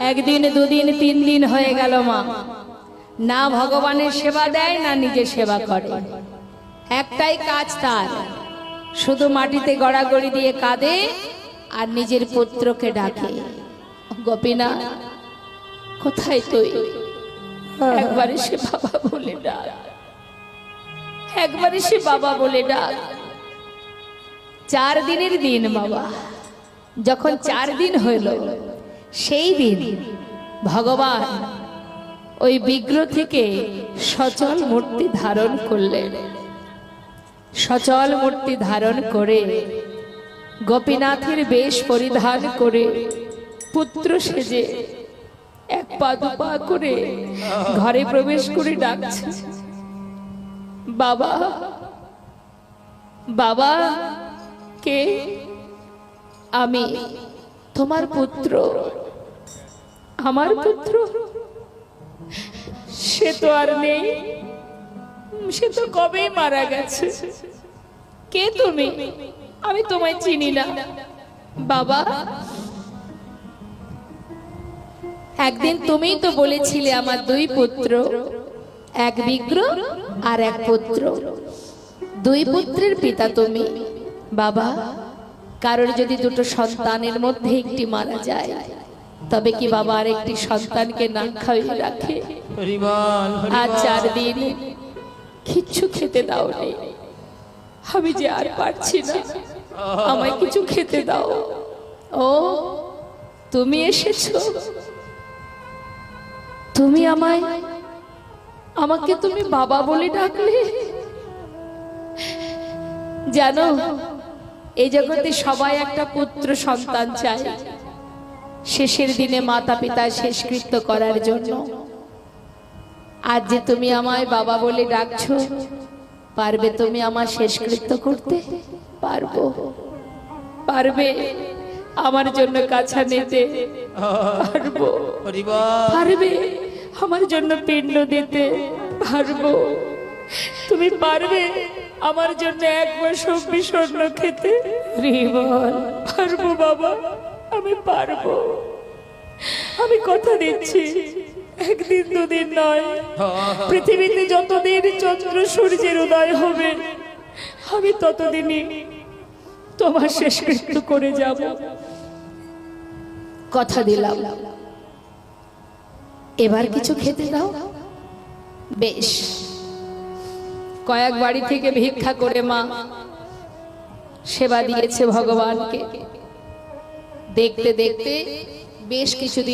একদিন, দুদিন, তিন দিন হয়ে গেল মা। না ভগবানের সেবা দেয়, না নিজে সেবা করে। একটাই কাজ তার, শুধু মাটিতে গড়াগড়ি দিয়ে কাঁদে আর নিজের পুত্রকে ডাকে। গোপীনা, কোথায় তুই? একবারে সে বাবা বলে ডাক। একবারে সে বাবা বলে ডাক। চার দিনের দিন বাবা, যখন চার দিন হইল সেই দিন ভগবান ওই বিগ্রহ থেকে সচল মূর্তি ধারণ করলেন। সচল মূর্তি ধারণ করে গোপীনাথের বেশ পরিধান করে পুত্র সেজে এক পা দু পা করে ঘরে প্রবেশ করে ডাকছে। বাবা বাবা, কে? আমি, তোমার পুত্র। আমার পুত্র? সে তো আর নেই। সে তো কবেই মারা গেছে। কে তুমি? আমি তোমায় চিনি না। বাবা? একদিন তুমিই তো বলেছিলে আমার দুই পুত্র এক বিগ্রহ আর এক পুত্র। দুই পুত্রের পিতা তুমি। বাবা কারোর যদি দুটো সন্তানের মধ্যে একটি মারা যায় তবে কি বাবা আর একটি সন্তানকে না খাইয়ে রাখে? আজ চার দিন কিচ্ছু খেতে দাও আমি যে আর পারছি না আমায় কিছু খেতে দাও। ও তুমি এসেছ? তুমি আমায় আমাকে তুমি বাবা বলে ডাকলে? জানো এই জগতে সবাই একটা পুত্র সন্তান চায়। শেষের দিনে মাতা পিতা শেষকৃত্য করার জন্য। আজ যে তুমি আমায় বাবা বলে ডাকছো পারবে তুমি আমার শেষকৃত্য করতে? পারব। পারবে। আমার জন্য কাছা নিতে। পারব। পারবে। আমার জন্য পিণ্ড দিতে। পারব। তুমি পারবে। আমার জন্য একবার সবজি স্বর্ণ খেতে। পারব বাবা। আমি পারব। আমি কথা দিচ্ছি। একদিন দুদিন নয়। পৃথিবীতে যতদিন চন্দ্র সূর্যের উদয় হবে, আমি ততদিনই তোমার শেষকৃত্য করে যাব। কথা দিলাম। এবার কিছু খেতে দাও। বেশ। কয়েক বাড়ি থেকে ভিক্ষা করে মা সেবা দিয়েছে ভগবানকে। দেখতে দেখতে বেশ কিছুদিন